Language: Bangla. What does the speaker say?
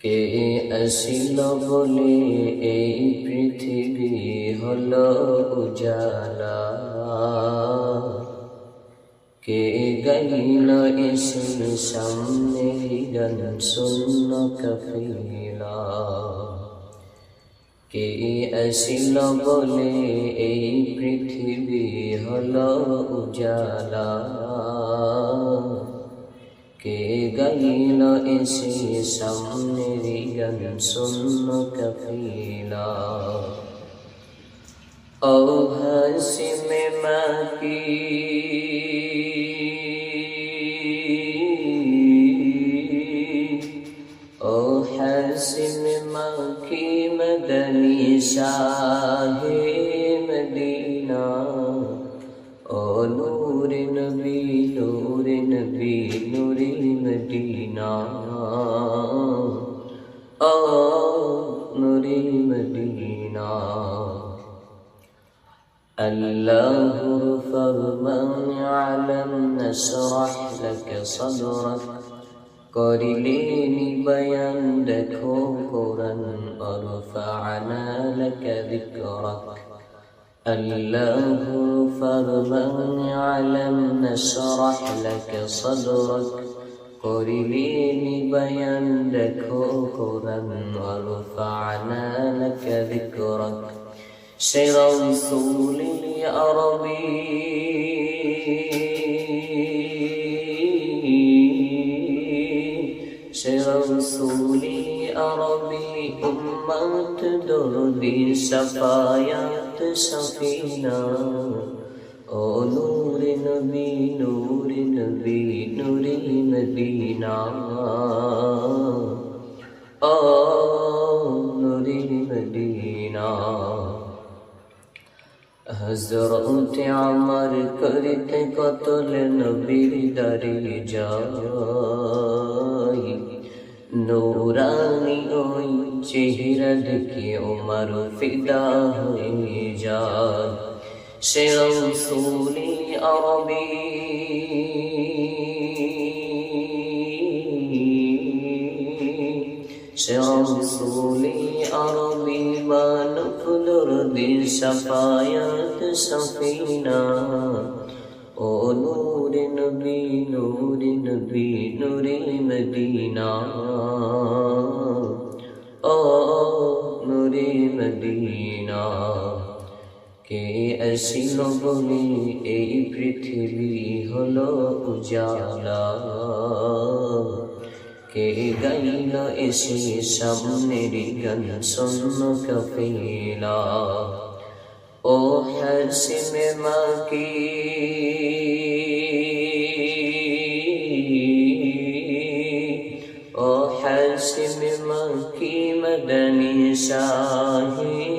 কে আসিল বলে এই পৃথিবী হলো উজালা। কে গাইল এসে সামনে গান শূন্য কফিলা। কে আসিল বলে এই گلا اجالا کہ گئی نہ اسی سامنے ریگن سن کفیلا۔ او ہنسی میں مکی۔ او ہنسی میں مکی مدنی شاہی۔ نور नूरे نور नूरे نور आ नूरे मदीना الله فضلا يعلم نشرح لك صدرك قرليني بيان دكو قرن ورفعنا لك ذكرك الله فضلا علم نشرح لك صدرك. قرنين بيان لك قرن ورفعنا لك ذكرك. سير رسول الأرضين রসুলি আরবি উম্মত দরদি সফায়াত সফিনা ও নূর নবী নূর নবী নূরে মদিনা ও নূরে মদিনা হজরত আমার করিতে কতল নবীর দারি যায় নূরানি ওই চেহারা দেখে ওমর ফিদা হয়ে যায়। সে রসুলি আরবি। সে রসুলি আরবি মানব দুর্দি সফায়াত সফিনা। ও নূর নবী নূর নবী, নূরে মদিনা। আসিল বলে এই পৃথিবী হলো উজালা কে গাইল এসে সামনের গান শূন্য কফিলা ও হাসিমে মাকি ও হাসিমে মাকি মদনী শাহী